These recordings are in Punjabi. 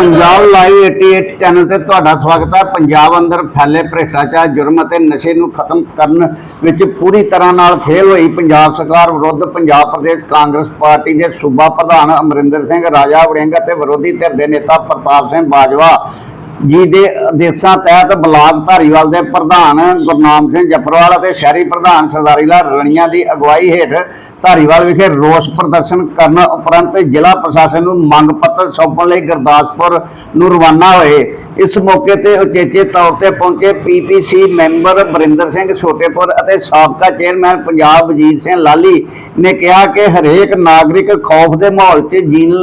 ਪੰਜਾਬ ਲਾਈਵ 88 ਚੈਨਲ ਤੇ ਤੁਹਾਡਾ ਸਵਾਗਤ ਹੈ। ਪੰਜਾਬ ਅੰਦਰ ਫੈਲੇ ਭ੍ਰਿਸ਼ਟਾਚਾਰ, ਜੁਰਮ ਅਤੇ ਨਸ਼ੇ ਨੂੰ ਖਤਮ ਕਰਨ ਵਿੱਚ ਪੂਰੀ ਤਰ੍ਹਾਂ ਨਾਲ ਫੇਲ ਹੋਈ ਪੰਜਾਬ ਸਰਕਾਰ ਵਿਰੁੱਧ ਪੰਜਾਬ ਪ੍ਰਦੇਸ਼ ਕਾਂਗਰਸ ਪਾਰਟੀ ਦੇ ਸੂਬਾ ਪ੍ਰਧਾਨ ਅਮਰਿੰਦਰ ਸਿੰਘ, ਰਾਜਾ ਵੜਿੰਗ ਅਤੇ ਵਿਰੋਧੀ ਧਿਰ ਦੇ ਨੇਤਾ ਪ੍ਰਤਾਪ ਸਿੰਘ ਬਾਜਵਾ ਜੀ ਦੇ ਆਦੇਸ਼ਾਂ ਤਹਿਤ ਬਲਾਕ ਧਾਰੀਵਾਲ ਦੇ ਪ੍ਰਧਾਨ ਗੁਰਨਾਮ ਸਿੰਘ ਜੱਪਰਵਾਲ ਅਤੇ ਸ਼ਹਿਰੀ ਪ੍ਰਧਾਨ ਸਰਦਾਰੀ ਲਾਲ ਰਣੀਆਂ ਦੀ ਅਗਵਾਈ ਹੇਠ ਧਾਰੀਵਾਲ ਵਿਖੇ ਰੋਸ ਪ੍ਰਦਰਸ਼ਨ ਕਰਨ ਉਪਰੰਤ ਜ਼ਿਲ੍ਹਾ ਪ੍ਰਸ਼ਾਸਨ ਨੂੰ ਮੰਗ ਪੱਤਰ ਸੌਂਪਣ ਲਈ ਗੁਰਦਾਸਪੁਰ ਨੂੰ ਰਵਾਨਾ ਹੋਏ। ਇਸ ਮੌਕੇ ਤੇ ਉਚੇਚੇ ਤੌਰ ਤੇ ਪਹੁੰਚੇ ਪੀਪੀਸੀ ਮੈਂਬਰ ਬਰਿੰਦਰ ਸਿੰਘ ਛੋਟੇਪੁਰ ਅਤੇ ਸਾਬਕਾ ਚੇਅਰਮੈਨ ਪੰਜਾਬ ਵਜੀਰ ਸਿੰਘ ਲਾਲੀ ਨੇ ਕਿਹਾ ਕਿ ਹਰੇਕ ਨਾਗਰਿਕ ਖੌਫ ਦੇ ਮਾਹੌਲ 'ਚ ਜੀਣ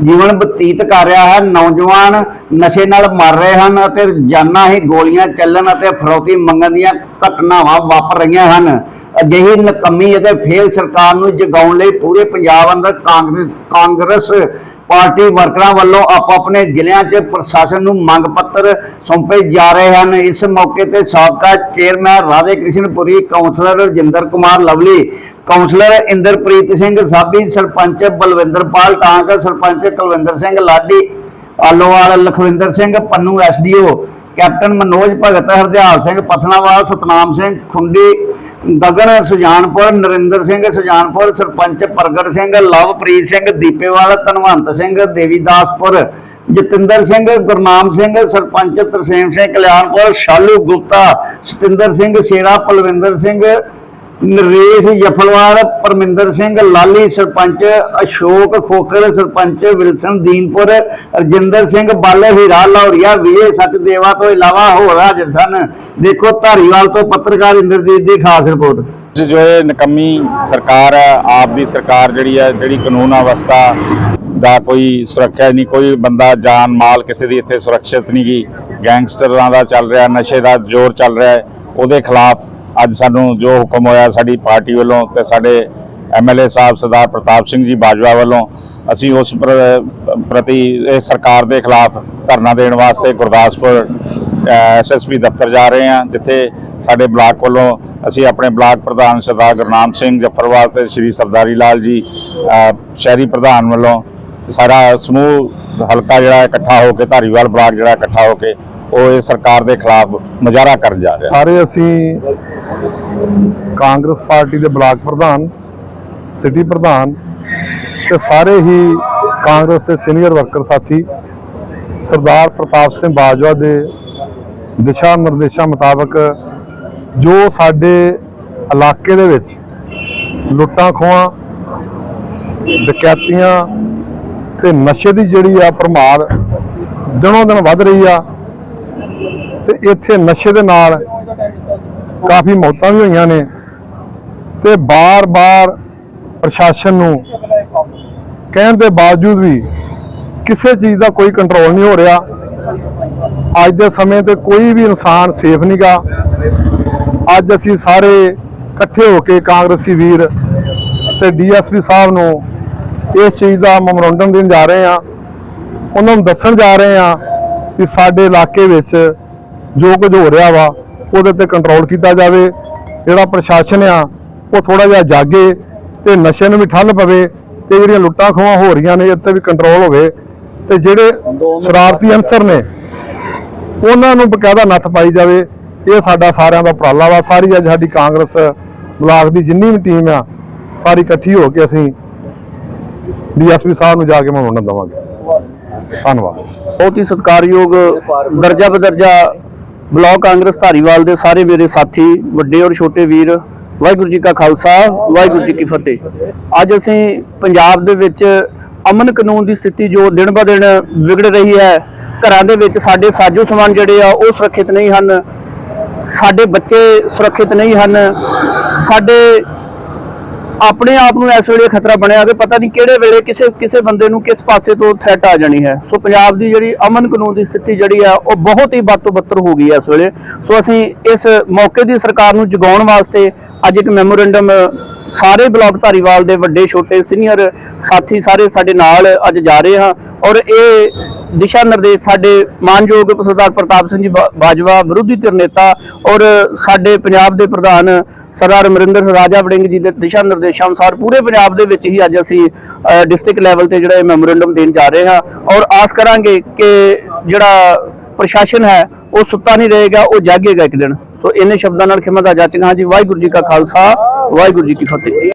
ਜੀਵਨ ਬਤੀਤ ਕਰ ਰਿਹਾ ਹੈ। ਨੌਜਵਾਨ ਨਸ਼ੇ ਨਾਲ ਮਰ ਰਹੇ ਹਨ ਅਤੇ ਜਾਨਾਂ ਹੀ ਗੋਲੀਆਂ ਚੱਲਣ ਅਤੇ ਫਰੋਤੀ ਮੰਗਣ ਦੀਆਂ ਘਟਨਾਵਾਂ ਵਾਪਰ ਰਹੀਆਂ ਹਨ। ਅਜਿਹੀ ਨਕਮੀ ਅਤੇ ਫੇਲ ਸਰਕਾਰ ਨੂੰ ਜਗਾਉਣ ਲਈ ਪੂਰੇ ਪੰਜਾਬ ਅੰਦਰ ਕਾਂਗਰਸ ਕਾਂਗਰਸ ਪਾਰਟੀ ਵਰਕਰਾਂ ਵੱਲੋਂ ਆਪੋ ਆਪਣੇ ਜ਼ਿਲ੍ਹਿਆਂ 'ਚ ਪ੍ਰਸ਼ਾਸਨ ਨੂੰ ਮੰਗ ਪੱਤਰ ਸੌਂਪੇ ਜਾ ਰਹੇ ਹਨ। ਇਸ ਮੌਕੇ ਤੇ ਸਾਬਕਾ chairman Radhe Krishan Puri councillor Rajinder Kumar Lovely councillor Inderpreet Singh Sabi, sarpanch Balwinderpal Tank sarpanch Kulwinder Singh Ladi, Alowal Lakhwinder Singh Pannu SDO captain Manoj Bhagat, Hardial Singh Pathanawal, Satnam Singh Khundi Gagan Sujanpur, Narinder Singh Sujanpur, sarpanch Pargat Singh, Lovepreet Singh, Dipewal, Dhanwant Singh, Devidaspur, Jatinder Singh, Gurnam Singh, sarpanch Tarsem Singh, Kalyanpur, Shalu Gupta, Satinder Singh, Shera, Palwinder Singh Naresh Jafalwal Parminder Singh Lali, sarpanch Ashok Khokhar sarpanch Wilson Dinpur, Rajinder Singh Bale, Hira Lauria Vijay Sachdeva ਤੋਂ ਇਲਾਵਾ ਹੋਰ ਹਾਜ਼ਰ ਸਨ। ਦੇਖੋ ਧਾਰੀਵਾਲ ਤੋਂ ਪੱਤਰਕਾਰ ਇੰਦਰਜੀਤ ਦੀ ਖਾਸ ਰਿਪੋਰਟ। ਅੱਜ ਜੋ ਇਹ ਨਕਮੀ ਸਰਕਾਰ ਹੈ, ਆਪ ਦੀ ਸਰਕਾਰ ਜਿਹੜੀ ਹੈ, ਜਿਹੜੀ ਕਾਨੂੰਨ ਅਵਸਥਾ ਦਾ ਕੋਈ ਸੁਰੱਖਿਆ ਨਹੀਂ, ਕੋਈ ਬੰਦਾ ਜਾਨ ਮਾਲ ਕਿਸੇ ਦੀ ਇੱਥੇ ਸੁਰੱਖਿਅਤ ਨਹੀਂ ਗੀ। ਗੈਂਗਸਟਰਾਂ ਦਾ ਚੱਲ ਰਿਹਾ, ਨਸ਼ੇ ਦਾ ਜ਼ੋਰ ਚੱਲ ਰਿਹਾ ਉਹਦੇ ਖਿਲਾਫ ਅੱਜ ਸਾਨੂੰ ਜੋ ਹੁਕਮ ਹੋਇਆ ਸਾਡੀ ਪਾਰਟੀ ਵੱਲੋਂ ਤੇ ਸਾਡੇ ਐਮਐਲਏ ਸਾਹਿਬ ਸਰਦਾਰ ਪ੍ਰਤਾਪ ਸਿੰਘ ਜੀ ਬਾਜਵਾ ਵੱਲੋਂ, ਅਸੀਂ ਉਸ ਪ੍ਰ- ਪ੍ਰਤੀ ਇਹ ਸਰਕਾਰ ਦੇ ਖਿਲਾਫ ਧਰਨਾ ਦੇਣ ਵਾਸਤੇ ਗੁਰਦਾਸਪੁਰ ਐਸਐਸਪੀ ਦਫ਼ਤਰ ਜਾ ਰਹੇ ਹਾਂ, ਜਿੱਥੇ ਸਾਡੇ ਬਲਾਕ ਵੱਲੋਂ ਅਸੀਂ ਆਪਣੇ ਬਲਾਕ ਪ੍ਰਧਾਨ ਸਰਦਾਰ ਗੁਰਨਾਮ ਸਿੰਘ ਜੱਫਰਵਾਲ ਤੇ ਸ਼੍ਰੀ ਸਰਦਾਰੀ ਲਾਲ ਜੀ ਸ਼ਹਿਰੀ ਪ੍ਰਧਾਨ ਵੱਲੋਂ ਸਾਰਾ ਸਮੂਹ ਹਲਕਾ ਜਿਹੜਾ ਇਕੱਠਾ ਹੋ ਕੇ, ਧਾਰੀਵਾਲ ਬਲਾਕ ਜਿਹੜਾ ਇਕੱਠਾ ਹੋ ਕੇ, ਉਹ ਇਹ ਸਰਕਾਰ ਦੇ ਖਿਲਾਫ ਮੁਜ਼ਾਹਰਾ ਕਰਨ ਜਾ ਰਿਹਾ। ਸਾਰੇ ਅਸੀਂ ਕਾਂਗਰਸ ਪਾਰਟੀ ਦੇ ਬਲਾਕ ਪ੍ਰਧਾਨ, ਸਿਟੀ ਪ੍ਰਧਾਨ ਤੇ ਸਾਰੇ ਹੀ ਕਾਂਗਰਸ ਦੇ ਸੀਨੀਅਰ ਵਰਕਰ ਸਾਥੀ, ਸਰਦਾਰ ਪ੍ਰਤਾਪ ਸਿੰਘ ਬਾਜਵਾ ਦੇ ਦਿਸ਼ਾ ਨਿਰਦੇਸ਼ਾਂ ਮੁਤਾਬਕ ਜੋ ਸਾਡੇ ਇਲਾਕੇ ਦੇ ਵਿੱਚ ਲੁੱਟਾਂ ਖੋਹਾਂ, ਡਕੈਤੀਆਂ ਤੇ ਨਸ਼ੇ ਦੀ ਜਿਹੜੀ ਆ ਪ੍ਰਮਾਰ ਦਿਨੋਂ ਦਿਨ ਵੱਧ ਰਹੀ ਆ ਤੇ ਇੱਥੇ ਨਸ਼ੇ ਦੇ ਨਾਲ ਕਾਫੀ ਮੌਤਾਂ ਵੀ ਹੋਈਆਂ ਨੇ। ਤੇ ਬਾਰ-ਬਾਰ ਪ੍ਰਸ਼ਾਸਨ ਨੂੰ ਕਹਿਣ ਦੇ ਬਾਵਜੂਦ ਵੀ ਕਿਸੇ ਚੀਜ਼ ਦਾ ਕੋਈ ਕੰਟਰੋਲ ਨਹੀਂ ਹੋ ਰਿਹਾ। ਅੱਜ ਦੇ ਸਮੇਂ ਤੇ ਕੋਈ ਵੀ ਇਨਸਾਨ ਸੇਫ ਨਹੀਂਗਾ ਅੱਜ ਅਸੀਂ ਸਾਰੇ ਇਕੱਠੇ ਹੋ ਕੇ ਕਾਂਗਰਸੀ ਵੀਰ ਤੇ ਡੀਐਸਪੀ ਸਾਹਿਬ ਨੂੰ ਇਸ ਚੀਜ਼ ਦਾ ਮੈਮੋਰੰਡਮ ਦੇਣ ਜਾ ਰਹੇ ਹਾਂ। ਉਹਨਾਂ ਨੂੰ ਦੱਸਣ ਜਾ ਰਹੇ ਹਾਂ ਕਿ ਸਾਡੇ ਇਲਾਕੇ ਵਿੱਚ ਜੋ ਕੁਝ ਹੋ ਰਿਹਾ ਵਾ, ਉਹਦੇ ਤੇ ਕੰਟਰੋਲ ਕੀਤਾ ਜਾਵੇ। ਜਿਹੜਾ ਪ੍ਰਸ਼ਾਸਨ ਆ ਉਹ ਥੋੜਾ ਜਿਹਾ ਜਾਗੇ ਤੇ ਨਸ਼ੇ ਨੂੰ ਵੀ ਠੱਲ ਪਵੇ ਤੇ ਜਿਹੜੀਆਂ ਲੁੱਟਾਂ ਖੋਹਾਂ ਹੋ ਰਹੀਆਂ ਨੇ ਇੱਥੇ ਵੀ ਕੰਟਰੋਲ ਹੋਵੇ ਤੇ ਜਿਹੜੇ ਸ਼ਰਾਰਤੀ ਅਨਸਰ ਨੇ, ਉਹਨਾਂ ਨੂੰ ਬਕਾਇਦਾ ਨੱਥ ਪਾਈ ਜਾਵੇ। ਇਹ ਸਾਡਾ ਸਾਰਿਆਂ ਦਾ ਉਪਰਾਲਾ ਵਾ। ਸਾਰੀ ਅੱਜ ਸਾਡੀ ਕਾਂਗਰਸ ਬਲਾਕ ਦੀ ਜਿੰਨੀ ਵੀ ਟੀਮ ਆ, ਸਾਰੀ ਇਕੱਠੀ ਹੋ ਕੇ ਅਸੀਂ ਡੀਐਸਪੀ ਸਾਹਿਬ ਨੂੰ ਜਾ ਕੇ ਮਨਾਉਣ ਦਵਾਂਗੇ। ਧੰਨਵਾਦ। ਬਹੁਤ ਹੀ ਸਤਿਕਾਰਯੋਗ ਦਰਜਾ ਬਦਰਜਾ ਬਲਾਕ ਕਾਂਗਰਸ ਧਾਰੀਵਾਲ ਦੇ ਸਾਰੇ ਮੇਰੇ ਸਾਥੀ, ਵੱਡੇ ਔਰ ਛੋਟੇ ਵੀਰ ਵਾਹਿਗੁਰੂ ਜੀ ਕਾ ਖਾਲਸਾ, ਵਾਹਿਗੁਰੂ ਜੀ ਕੀ ਫਤਿਹ। ਅੱਜ ਅਸੀਂ ਪੰਜਾਬ ਦੇ ਵਿੱਚ ਅਮਨ ਕਾਨੂੰਨ ਦੀ ਸਥਿਤੀ ਜੋ ਦਿਨ ਬ ਦਿਨ ਵਿਗੜ ਰਹੀ ਹੈ, ਘਰਾਂ ਦੇ ਵਿੱਚ ਸਾਡੇ ਸਾਜੋ ਸਮਾਨ ਜਿਹੜੇ ਆ, ਉਹ ਸੁਰੱਖਿਅਤ ਨਹੀਂ ਹਨ, ਸਾਡੇ ਬੱਚੇ ਸੁਰੱਖਿਅਤ ਨਹੀਂ ਹਨ, ਸਾਡੇ ਆਪਣੇ ਆਪ ਨੂੰ ਇਸ ਵੇਲੇ ਖਤਰਾ ਬਣਿਆ ਕਿ ਪਤਾ ਨਹੀਂ ਕਿਹੜੇ ਵੇਲੇ ਕਿਸੇ ਕਿਸੇ ਬੰਦੇ ਨੂੰ ਕਿਸ ਪਾਸੇ ਤੋਂ ਥ੍ਰੈਟ ਆ ਜਾਣੀ ਹੈ। ਸੋ ਪੰਜਾਬ ਦੀ ਜਿਹੜੀ ਅਮਨ ਕਾਨੂੰਨ ਦੀ ਸਥਿਤੀ ਜਿਹੜੀ ਆ, ਉਹ ਬਹੁਤ ਹੀ ਬੱਦ ਤੋਂ ਬੱਤਰ ਹੋ ਗਈ ਹੈ ਇਸ ਵੇਲੇ। ਸੋ ਅਸੀਂ ਇਸ ਮੌਕੇ ਦੀ ਸਰਕਾਰ ਨੂੰ ਜਗਾਉਣ ਵਾਸਤੇ ਅੱਜ ਇੱਕ ਮੈਮੋਰੈਂਡਮ ਸਾਰੇ ਬਲਾਕ ਧਾਰੀਵਾਲ ਦੇ ਵੱਡੇ, ਛੋਟੇ ਸੀਨੀਅਰ ਸਾਥੀ ਸਾਰੇ ਸਾਡੇ ਨਾਲ ਅੱਜ ਜਾ ਰਹੇ ਹਾਂ ਔਰ ਇਹ ਦਿਸ਼ਾ ਨਿਰਦੇਸ਼ ਸਾਡੇ ਮਾਨਯੋਗ ਸਰਦਾਰ ਪ੍ਰਤਾਪ ਸਿੰਘ ਜੀ ਬਾਜਵਾ ਵਿਰੋਧੀ ਧਿਰ ਨੇਤਾ ਔਰ ਸਾਡੇ ਪੰਜਾਬ ਦੇ ਪ੍ਰਧਾਨ ਸਰਦਾਰ ਅਮਰਿੰਦਰ ਸਿੰਘ ਰਾਜਾ ਵੜਿੰਗ ਜੀ ਦੇ ਦਿਸ਼ਾ ਨਿਰਦੇਸ਼ਾਂ ਅਨੁਸਾਰ ਪੂਰੇ ਪੰਜਾਬ ਦੇ ਵਿੱਚ ਹੀ ਅੱਜ ਅਸੀਂ ਡਿਸਟ੍ਰਿਕਟ ਲੈਵਲ ਤੇ ਜਿਹੜਾ ਇਹ ਮੈਮੋਰੈਂਡਮ ਦੇਣ ਜਾ ਰਹੇ ਹਾਂ ਔਰ ਆਸ ਕਰਾਂਗੇ ਕਿ ਜਿਹੜਾ ਪ੍ਰਸ਼ਾਸਨ ਹੈ ਉਹ ਸੁੱਤਾ ਨਹੀਂ ਰਹੇਗਾ, ਉਹ ਜਾਗੇਗਾ ਇੱਕ ਦਿਨ। ਸੋ ਇਹਨੇ ਸ਼ਬਦਾਂ ਨਾਲ ਖਿਮਤ ਆ ਜਾਚਗਾ ਜੀ। ਵਾਹਿਗੁਰੂ ਜੀ ਕਾ ਖਾਲਸਾ, ਵਾਹਿਗੁਰੂ ਜੀ ਕੀ ਫਤਿਹ।